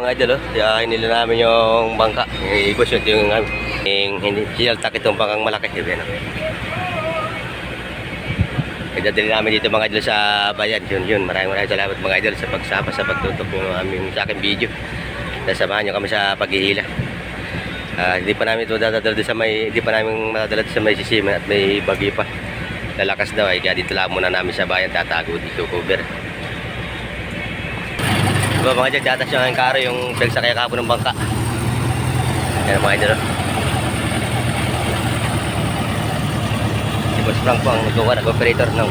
Mga idol, oh, diyahin nila namin yung bangka. Yung ibos yun, yung, yung, yung hindi, siyaltak itong bangkang malaki. Yun, ano. Idadali namin dito mga idol sa bayan. Yun, yun. Maraming maraming salamat mga idol sa pagsama sa pagtutok ng aming sa aking video. Nasamahan nyo kami sa paghihila. Ah, hindi pa namin ito dadadala sa may, hindi pa namin madadala sa may sisiman at may bagyo pa. Lalakas daw ay kaya dito lang muna namin sa bayan tatago dito cover. Diba mga dyan, datas yung karo yung pagsakay kapo ng bangka. Yan mga idol. oh. Si Boss Frank po ang nagawa nag-operator ng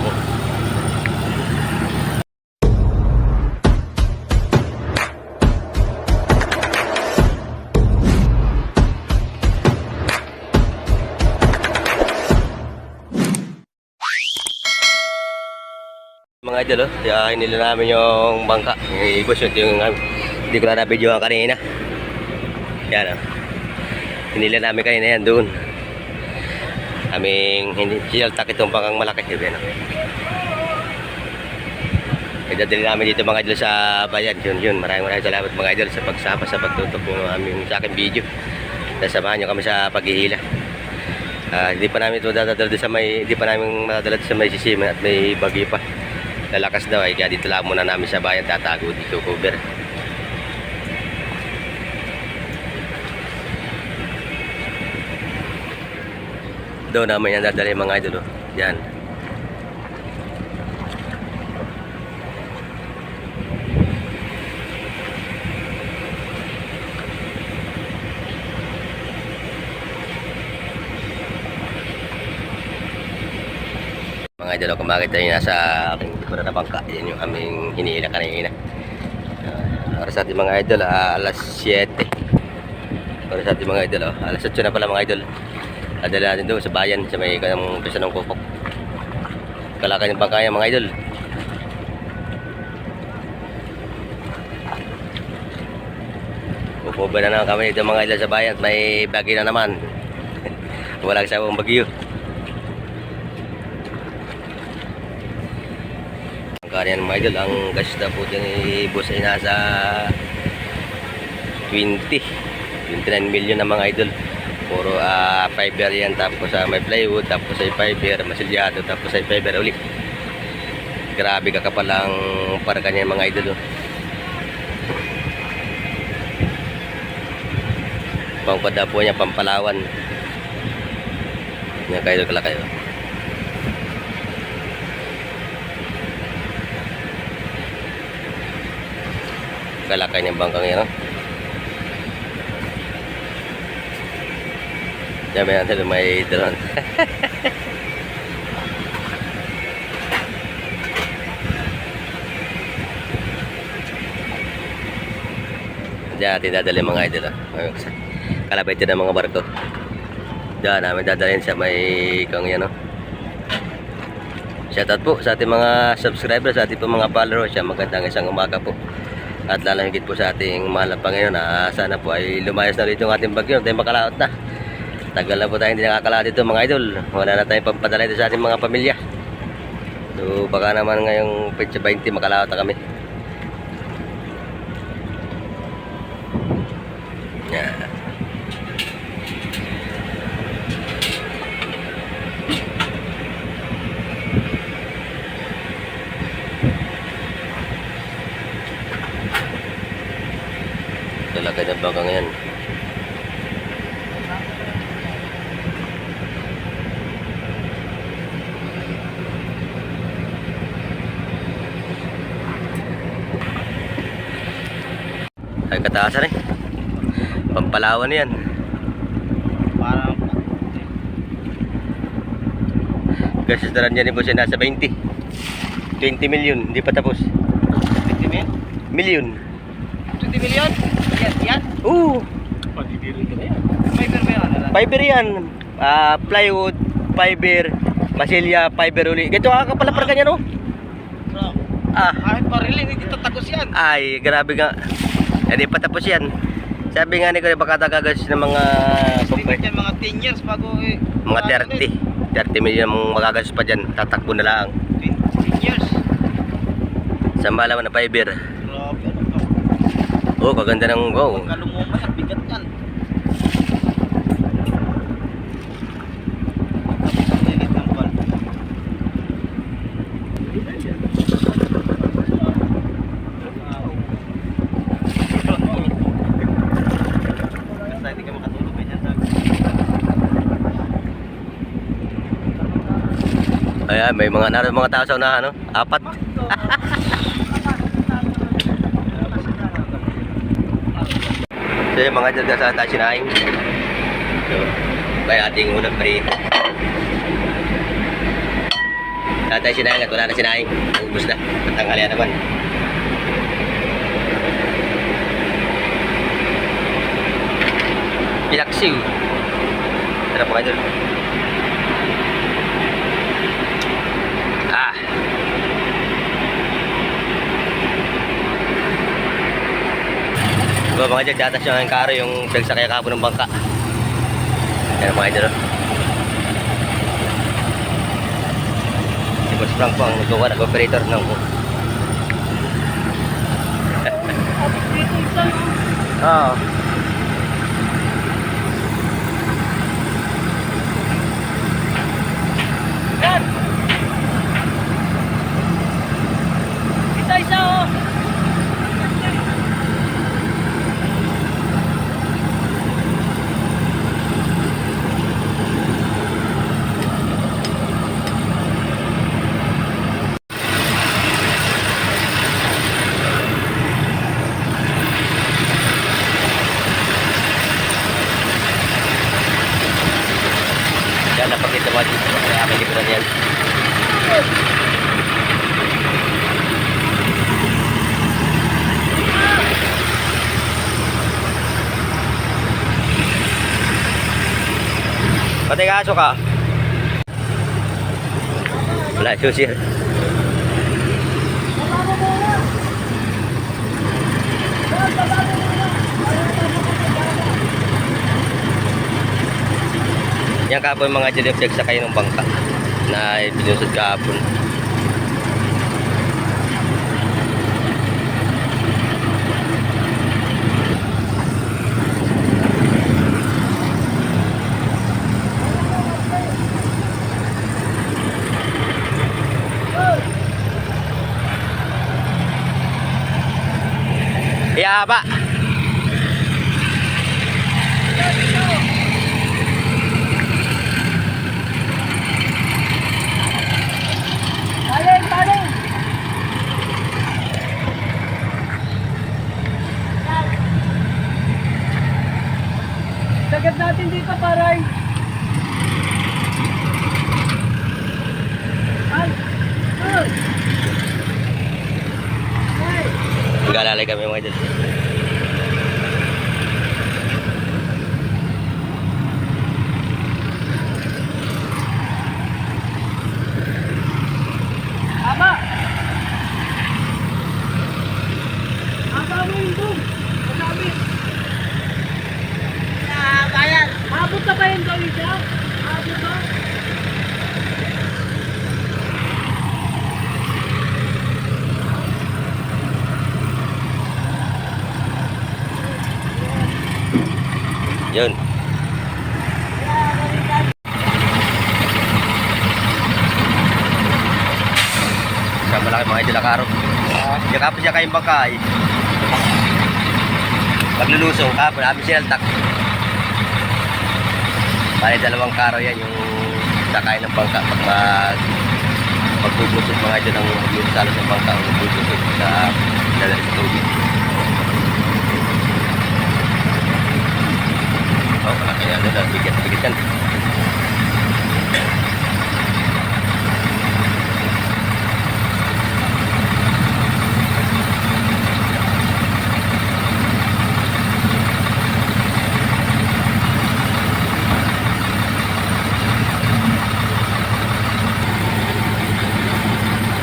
idol, oh. Diyahin nila namin yung bangka. Yung ibos yun, yung um, hindi ko na na-video kanina. Yan oh. Hinila namin kanina yan doon. Aming hindi sinaltak itong bangkang malaki. Yan oh. Idadali namin dito mga idol sa bayan. Yun, yun. Maraming maraming salamat mga idol sa pagsama sa pagtutok ng aming sa aking video. Nasamahan nyo kami sa paghihila. Ah, hindi pa namin ito dadadala sa may hindi pa namin madadala sa may sisiman at may bagyo pa. Lalakas daw ay kaya dito lang muna namin sa bayan tatago dito cover. Doon namin yan dadali mga idol. Oh. Yan. Mga idol, kung makita nyo nasa aking likod na bangka, yan yung aming hiniila kanina. Uh, para sa ating mga idol, ah, alas 7. Para sa ating mga idol, oh, alas 8 na pala mga idol. Adala natin doon sa bayan, sa may kanang pisa ng kupok. Kalakay ng bangka yan mga idol. Upo ba na naman kami dito mga idol sa bayan at may bagyo na naman. Walang sawang bagyo. Kanyan mga idol, ang gas na po dyan ibos ay nasa 20, 29 million na mga idol. Puro ah, fiber yan, tapos sa may plywood, tapos ay fiber, masilyado, tapos ay fiber ulit. Grabe kakapal ang para kanyan mga idol. Oh. Pangpada po niya, pampalawan. Yan kayo, kala kayo. Kalakay ng bangkang yan. Oh. May natin may drone. Diyan natin dadali mga idol. Oh. Kalabay ito ng mga barko. Diyan namin dadalhin sa may kang yan. Oh. Shoutout po sa ating mga subscribers, sa ating mga followers. Magandang isang umaga po. At lalo higit po sa ating mahal na Panginoon na sana po ay lumayas na ulit yung ating bagyo. Tayo makalaot na. Tagal na po tayo hindi nakakalaot dito mga idol. Wala na tayong pampadala dito sa ating mga pamilya. So baka naman ngayong petsa 20 makalaot na kami. Yeah. Talaga ng bangkang yan. Ay kataasan eh. Pampalawan yan. Parang Gasitaran niya ni Boss nasa 20. 20 million, hindi pa tapos. 20 mil? Million. 20 million? Yan, yan. Oo, Pagdidirin ka na yan. Fiber ba yan? Fiber yan. Ah, plywood, fiber, masilya, fiber uli. Ganito ka pala para ganyan oh. Bro, Ah, kahit parilin, hindi tatagos yan. ay, grabe nga. Hindi pa tapos yan. Sabi nga ni ko baka tagagas ng mga Speaker dyan, mga 10 years bago eh. mga bago 30. 30 million ang magagas pa dyan. Tatakbo na lang. eh. 20 years. Sa malaman na fiber. Grabe, ano? Oh, kaganda ng go. Ang bigat yan. Init ng bal. Basta hindi ka makatulog ganyan sa Ayan, may mga naroon mga tao sa unahan, no? Apat. So yung mga dyan sa tayo sinaing. So, may ating unang parito. Tatay sinaing at wala na sinaing. Ubus na. Tanghalian naman. Pinaksiw. Tara po kayo doon. Ah. Diba mga dyan, datas yung ang karo yung pagsakay kapo ng bangka. Yan mga dyan. Si Boss Frank po ang nagawa nag-operator ng Oo. Isa isa oh! Yan, napakita mo dito. Kaya may liburan yan. Patay ka. Wala, susi. Yan kapon mga direflex sa kayo ng bangka na pinusod kahapon. Brava. Yung gawin siya? Abot ba? Yun. Siya malaki mga idol akaro. Yung kapon siya kayong bangkay. Paglulusong kapon, namin sinaltak. Bali dalawang karo yan yung sakay ng bangka pag mag magbubusog mga idol ng magbubusalo sa bangka o magbubusog sa dala sa tubig. Oh, malaki yan. Ano, bigat, bigat yan.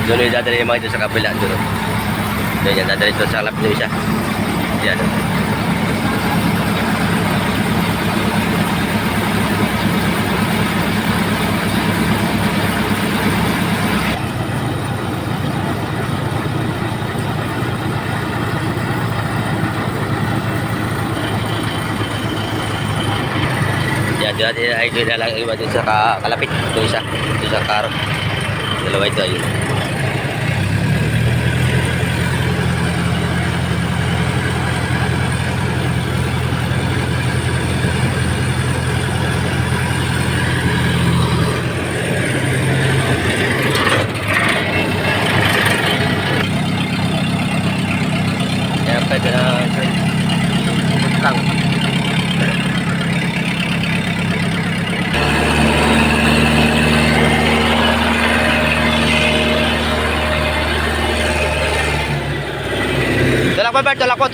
Doon yung dadali yung mga ito sa kabila. Doon. Doon yan. Dadali ito sa kalap nyo isa. Yan. Diyan ay doon lang iba doon sa kalapit. Doon sa. Dalawa ito ayun.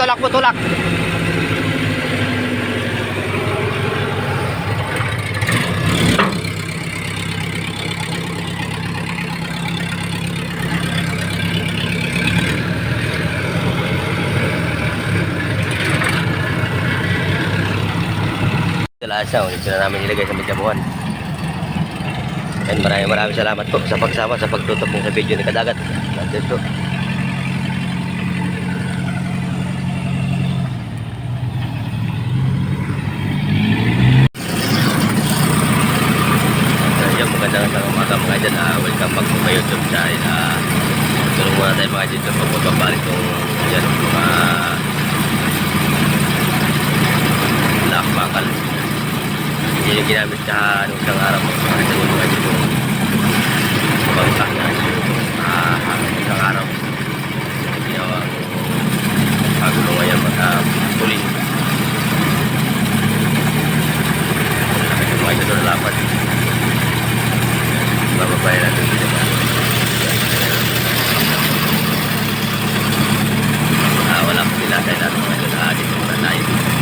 Tulak po, tulak. Lasa, ulit na namin ilagay sa medyabuhan. And maraming maraming salamat po sa pagsama sa pagtutok mo sa video ni Kadagat. Po. So, yun, magandang sa umaga mga dyan. Ah, welcome back to my YouTube channel. Ah, tulong muna tayo mga dyan pag magbabalik kung yan, mga lock bakal. Yun yung ginamit sa anong isang araw. Mga mga dyan yung bangka na yung ah, isang araw. Ginawa pagulo ngayon mga pulis. Mga dyan lapat. Bababay natin dito. Ah, wala akong pinatay natin mga dyan. Ah, dito muna tayo.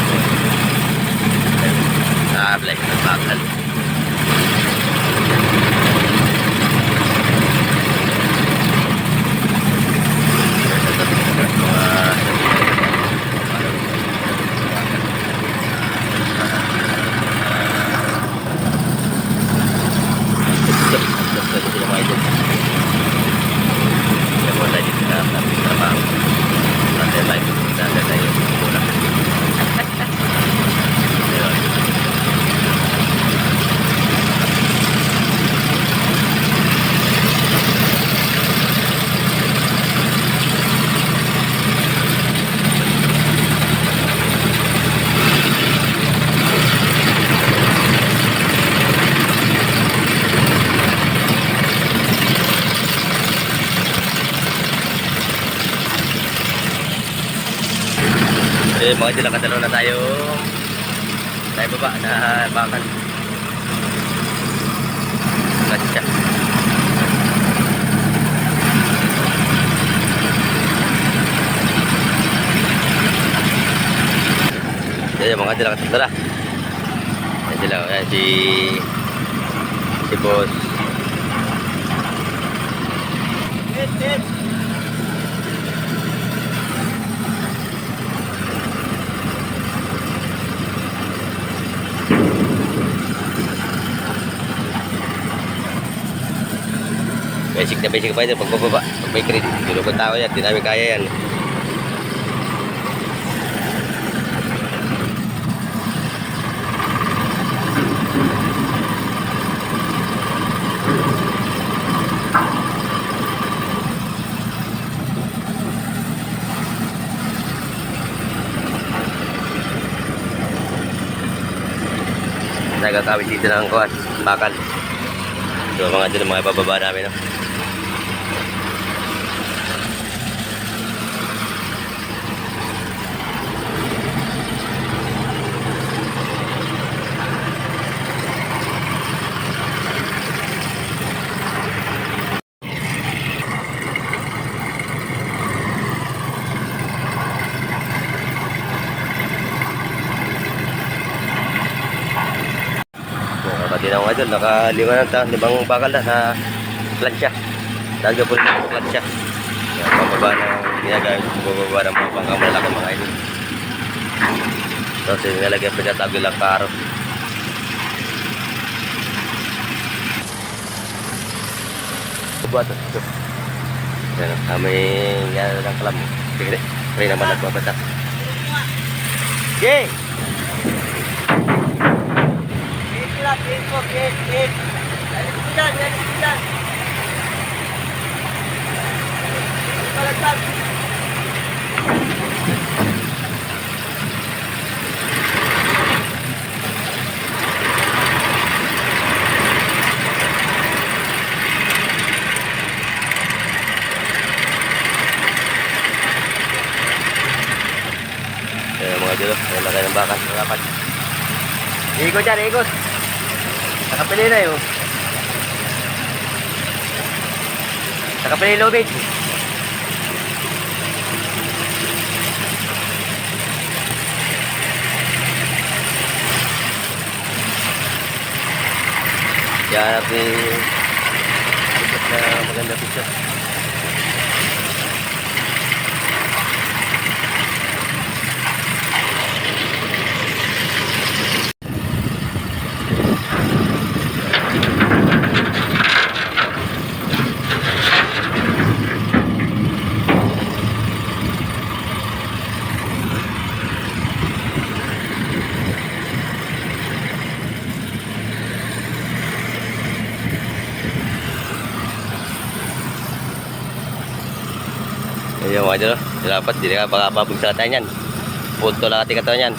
Eh, mga dila kadalaw na tayo. Tayo baba na bakal. Gatsa. Yan mga dila kadalaw. Yan sila. Yan si si boss. Hit, hit. Basic na basic pa ito pagbababa. Pag may credit, tulog tao yan. Di namin kaya yan. Nagkakawit dito ng kuwan, bakal. So mga ang mga bababa namin. No? Nakadinaw nga doon, nakalima ng ta- limang bakal na sa plansya. Talaga po ng plansya. Kaya pababa ng ginagamit, pababa ng mga pangkamalaki mga ito. Tapos yung nalagyan pinatago lang karo. Buat ito. Yan, kami yan ng kalam. Sige, pray naman nagbabatak. Okay. Alis ko dyan, alis ko dyan. Palagtag. Ayan mga idol. Ayan na kayo ng bakal. Dapat. Ikot dyan, ikot. Nakapili na yun. Nakapili lubid. Yan natin ikot na maganda picture. Ayun mga idol. Dapat hindi ka baka babagsak tayo yan. Punto lang ating katawan yan.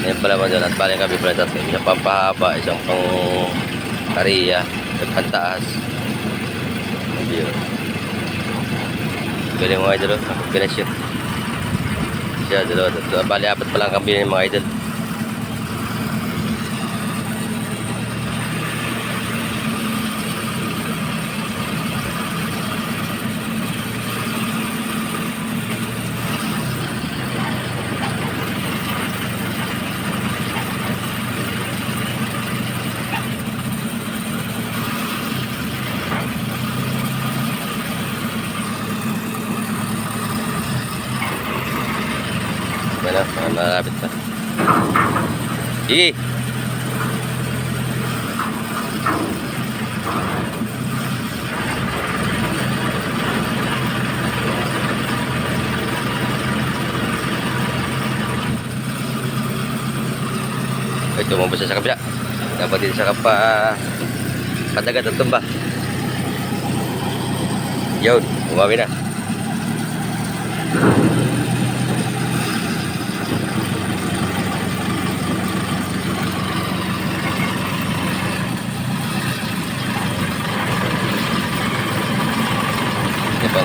Yan pala mga idol. At balik kami pala sa isang pampahaba, isang. Galing mga idol, oh. kombinasyon. Siya, dalawa, dalawa. Bali, apat pa lang kambing ng mga idol. Yan na, mga malapit na. Sige! Tumambos siya sa kabila. Dapat din sa kapa padagat at tumba. Yun, umawi.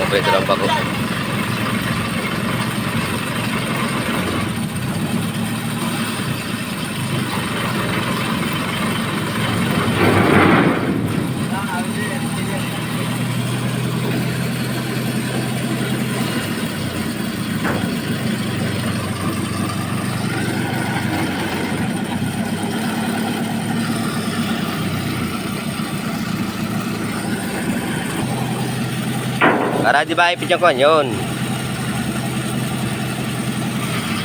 okay, trabajo. Para di ba ipit yung kon? Yun.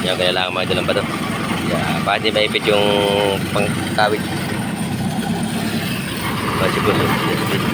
Yan, kailangan mga dalang ba to? Yeah, para di ba ipit yung pangkawit? Masigulo. Yes, yes.